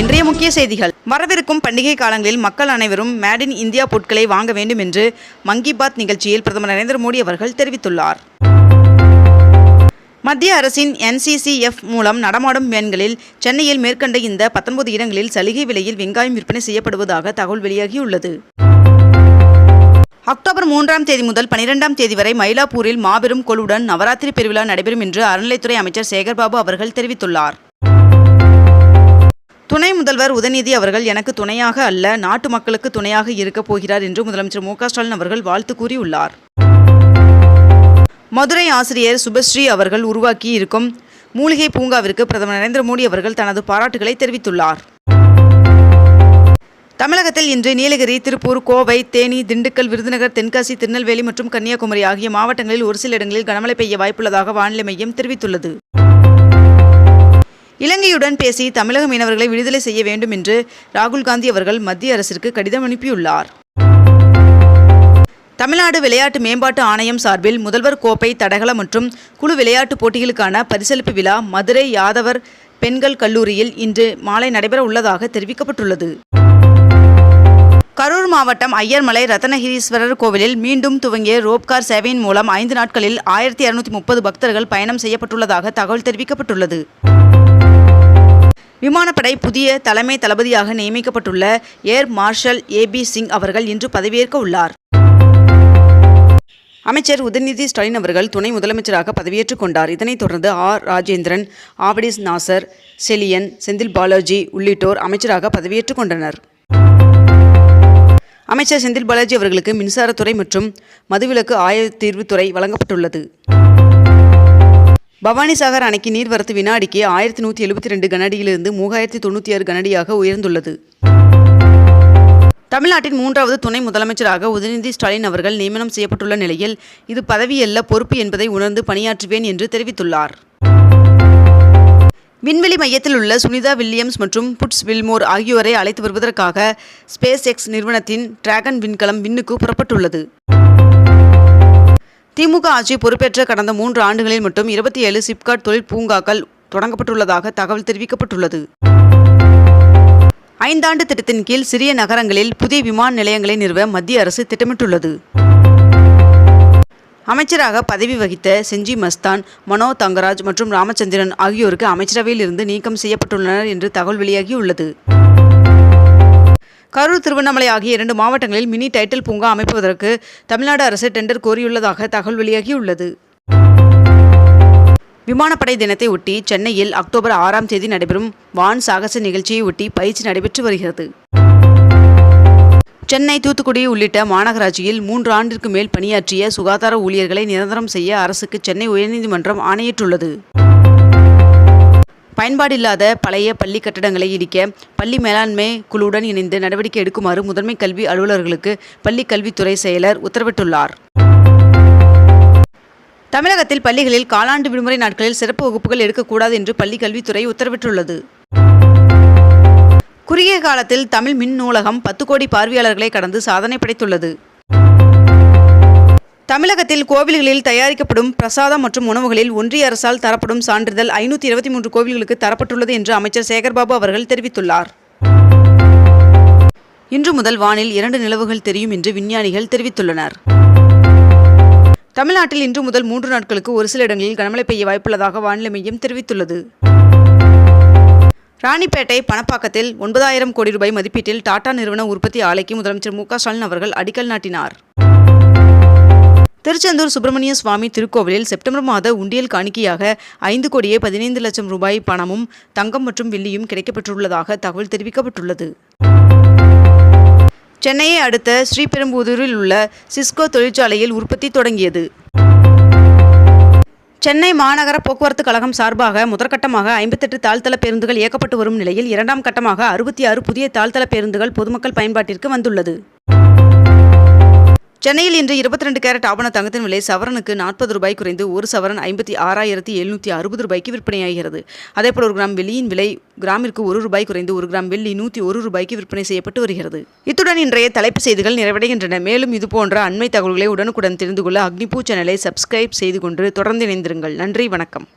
இன்றைய முக்கிய செய்திகள். வரவிருக்கும் பண்டிகை காலங்களில் மக்கள் அனைவரும் மேட் இன் இந்தியா பொருட்களை வாங்க வேண்டும் என்று மங்கி பாத் நிகழ்ச்சியில் பிரதமர் நரேந்திர மோடி அவர்கள் தெரிவித்துள்ளார். மத்திய அரசின் என்சிசிஎஃப் மூலம் நடமாடும் வேன்களில் சென்னையில் மேற்கண்ட இந்த 19 இடங்களில் சலுகை விலையில் வெங்காயம் விற்பனை செய்யப்படுவதாக தகவல் வெளியாகியுள்ளது. அக்டோபர் மூன்றாம் தேதி முதல் பனிரெண்டாம் தேதி வரை மயிலாப்பூரில் மாபெரும் கொலுவுடன் நவராத்திரி பெருவிழா நடைபெறும் என்று அறநிலைத்துறை அமைச்சர் சேகர்பாபு அவர்கள் தெரிவித்துள்ளார். துணை முதல்வர் உதயநிதி அவர்கள் எனக்கு துணையாக அல்ல நாட்டு மக்களுக்கு துணையாக இருக்கப் போகிறார் என்று முதலமைச்சர் மு ஸ்டாலின் அவர்கள் வாழ்த்து கூறியுள்ளார். மதுரை ஆசிரியர் சுபஸ்ரீ அவர்கள் உருவாக்கி இருக்கும் மூலிகை பூங்காவிற்கு பிரதமர் நரேந்திர மோடி அவர்கள் தனது பாராட்டுகளை தெரிவித்துள்ளார். தமிழகத்தில் இன்று நீலகிரி திருப்பூர் கோவை தேனி திண்டுக்கல் விருதுநகர் தென்காசி திருநெல்வேலி மற்றும் கன்னியாகுமரி ஆகிய மாவட்டங்களில் ஒரு சில இடங்களில் கனமழை பெய்ய வாய்ப்புள்ளதாக வானிலை மையம் தெரிவித்துள்ளது. இலங்கையுடன் பேசி தமிழக மீனவர்களை விடுதலை செய்ய வேண்டும் என்று ராகுல் காந்தி அவர்கள் மத்திய அரசிற்கு கடிதம் அனுப்பியுள்ளார். தமிழ்நாடு விளையாட்டு மேம்பாட்டு ஆணையம் சார்பில் முதல்வர் கோப்பை தடகள மற்றும் குழு விளையாட்டுப் போட்டிகளுக்கான பரிசளிப்பு விழா மதுரை யாதவர் பெண்கள் கல்லூரியில் இன்று மாலை நடைபெற உள்ளதாக தெரிவிக்கப்பட்டுள்ளது. கரூர் மாவட்டம் ஐயர்மலை ரத்னகிரீஸ்வரர் கோவிலில் மீண்டும் துவங்கிய ரோப்கார் சேவையின் மூலம் ஐந்து நாட்களில் ஆயிரத்தி இருநூத்தி முப்பது பக்தர்கள் பயணம் செய்யப்பட்டுள்ளதாக தகவல் தெரிவிக்கப்பட்டுள்ளது. விமானப்படை புதிய தலைமை தளபதியாக நியமிக்கப்பட்டுள்ள ஏர் மார்ஷல் ஏபி சிங் அவர்கள் இன்று பதவியேற்க உள்ளார். அமைச்சர் உதயநிதி ஸ்டாலின் அவர்கள் துணை முதலமைச்சராக பதவியேற்றுக் கொண்டார். இதனைத் தொடர்ந்து ஆர். ராஜேந்திரன் ஆவடிஸ் நாசர் செலியன் செந்தில் பாலாஜி உள்ளிட்டோர் அமைச்சராக பதவியேற்றுக் கொண்டனர். அமைச்சர் செந்தில் பாலாஜி அவர்களுக்கு மின்சாரத்துறை மற்றும் மதுவிலக்கு ஆயத்தீர்வுத்துறை வழங்கப்பட்டுள்ளது. பவானிசாகர் அணைக்கு நீர்வரத்து வினாடிக்கு ஆயிரத்தி நூற்றி எழுபத்தி ரெண்டு கனடியிலிருந்து மூவாயிரத்தி தொண்ணூற்றி ஆறு கனடியாக உயர்ந்துள்ளது. தமிழ்நாட்டின் மூன்றாவது துணை முதலமைச்சராக உதயநிதி ஸ்டாலின் அவர்கள் நியமனம் செய்யப்பட்டுள்ள நிலையில் இது பதவியல்ல பொறுப்பு என்பதை உணர்ந்து பணியாற்றுவேன் என்று தெரிவித்துள்ளார். விண்வெளி மையத்தில் உள்ள சுனிதா வில்லியம்ஸ் மற்றும் புட்ஸ் வில்மோர் ஆகியோரை அழைத்து வருவதற்காக ஸ்பேஸ் எக்ஸ் நிறுவனத்தின் டிராகன் விண்கலம் விண்ணுக்கு புறப்பட்டுள்ளது. திமுக ஆட்சி பொறுப்பேற்ற கடந்த மூன்று ஆண்டுகளில் மட்டும் இருபத்தி ஏழு சிப்காட் தொழில் பூங்காக்கள் தொடங்கப்பட்டுள்ளதாக தகவல் தெரிவிக்கப்பட்டுள்ளது. ஐந்தாண்டு திட்டத்தின் கீழ் சிறிய நகரங்களில் புதிய விமான நிலையங்களை நிறுவ மத்திய அரசு திட்டமிட்டுள்ளது. அமைச்சராக பதவி வகித்த செஞ்சி மஸ்தான் மனோ தங்கராஜ் மற்றும் ராமச்சந்திரன் ஆகியோருக்கு அமைச்சரவையில் இருந்து நீக்கம் செய்யப்பட்டுள்ளனர் என்று தகவல் வெளியாகியுள்ளது. கரூர் திருவண்ணாமலை ஆகிய இரண்டு மாவட்டங்களில் மினி டைட்டில் பூங்கா அமைப்பதற்கு தமிழ்நாடு அரசு டெண்டர் கோரியுள்ளதாக தகவல் வெளியாகியுள்ளது. விமானப்படை தினத்தை ஒட்டி சென்னையில் அக்டோபர் ஆறாம் தேதி நடைபெறும் வான் சாகச நிகழ்ச்சியை ஒட்டி பயிற்சி நடைபெற்று வருகிறது. சென்னை தூத்துக்குடி உள்ளிட்ட மாநகராட்சியில் மூன்று ஆண்டிற்கு மேல் பணியாற்றிய சுகாதார ஊழியர்களை நிரந்தரம் செய்ய அரசுக்கு சென்னை உயர்நீதிமன்றம் ஆணையிட்டுள்ளது. பயன்பாடில்லாத பழைய பள்ளி கட்டடங்களை இடிக்க பள்ளி மேலாண்மை குழுவுடன் இணைந்து நடவடிக்கை எடுக்குமாறு முதன்மை கல்வி அலுவலர்களுக்கு பள்ளி கல்வித்துறை செயலர் உத்தரவிட்டுள்ளார். தமிழகத்தில் பள்ளிகளில் காலாண்டு விடுமுறை நாட்களில் சிறப்பு வகுப்புகள் எடுக்கக்கூடாது என்று பள்ளி கல்வித்துறை உத்தரவிட்டுள்ளது. குறுகிய காலத்தில் தமிழ் மின் நூலகம் பத்து கோடி பார்வையாளர்களை கடந்து சாதனை படைத்துள்ளது. தமிழகத்தில் கோவில்களில் தயாரிக்கப்படும் பிரசாதம் மற்றும் உணவுகளில் ஒன்றிய அரசால் தரப்படும் சான்றிதழ் ஐநூற்றி இருபத்தி மூன்று கோவில்களுக்கு தரப்பட்டுள்ளது என்று அமைச்சர் சேகர்பாபு அவர்கள் தெரிவித்துள்ளார். இன்று முதல் வானில் இரண்டு நிலவுகள் தெரியும் என்று விஞ்ஞானிகள் தெரிவித்துள்ளனர். தமிழ்நாட்டில் இன்று முதல் மூன்று நாட்களுக்கு ஒரு சில இடங்களில் கனமழை பெய்ய வாய்ப்புள்ளதாக வானிலை மையம் தெரிவித்துள்ளது. ராணிப்பேட்டை பணப்பாக்கத்தில் ஒன்பதாயிரம் கோடி ரூபாய் மதிப்பீட்டில் டாடா நிறுவன உற்பத்தி ஆலைக்கு முதலமைச்சர் மு க ஸ்டாலின் அவர்கள் அடிக்கல் நாட்டினார். திருச்செந்தூர் சுப்பிரமணிய சுவாமி திருக்கோவிலில் செப்டம்பர் மாத உண்டியல் காணிக்கையாக ஐந்து கோடியே பதினைந்து லட்சம் ரூபாய் பணமும் தங்கம் மற்றும் வெள்ளியும் கிடைக்கப்பெற்றுள்ளதாக தகவல் தெரிவிக்கப்பட்டுள்ளது. சென்னையை அடுத்த ஸ்ரீபெரும்புதூரில் உள்ள சிஸ்கோ தொழிற்சாலையில் உற்பத்தி தொடங்கியது. சென்னை மாநகர போக்குவரத்து கழகம் சார்பாக முதற்கட்டமாக ஐம்பத்தெட்டு தாழ்த்தள பேருந்துகள் இயக்கப்பட்டு வரும் நிலையில் இரண்டாம் கட்டமாக அறுபத்தி ஆறு புதிய தாழ்த்தள பேருந்துகள் பொதுமக்கள் பயன்பாட்டிற்கு வந்துள்ளது. சென்னையில் இன்று இருபத்தி ரெண்டு கேரட் ஆபண தங்கத்தின் விலை சவரனுக்கு நாற்பது ரூபாய் குறைந்து ஒரு சவரன் ஐம்பத்தி ஆறாயிரத்தி எழுநூற்றி அறுபது ரூபாய்க்கு விற்பனையாகிறது. அதேபோல் ஒரு கிராம் வெள்ளியின் விலை கிராமிற்கு ஒரு ரூபாய் குறைந்து ஒரு கிராம் வெள்ளி நூற்றி ஒரு ரூபாய்க்கு விற்பனை செய்யப்பட்டு வருகிறது. இத்துடன் இன்றைய தலைப்பு செய்திகள் நிறைவடைகின்றன. மேலும் இதுபோன்ற அண்மை தகவல்களை உடனுக்குடன் தெரிந்து கொள்ள அக்னிபூ சேனலை சப்ஸ்கிரைப் செய்து கொண்டு தொடர்ந்து இணைந்திருங்கள். நன்றி வணக்கம்.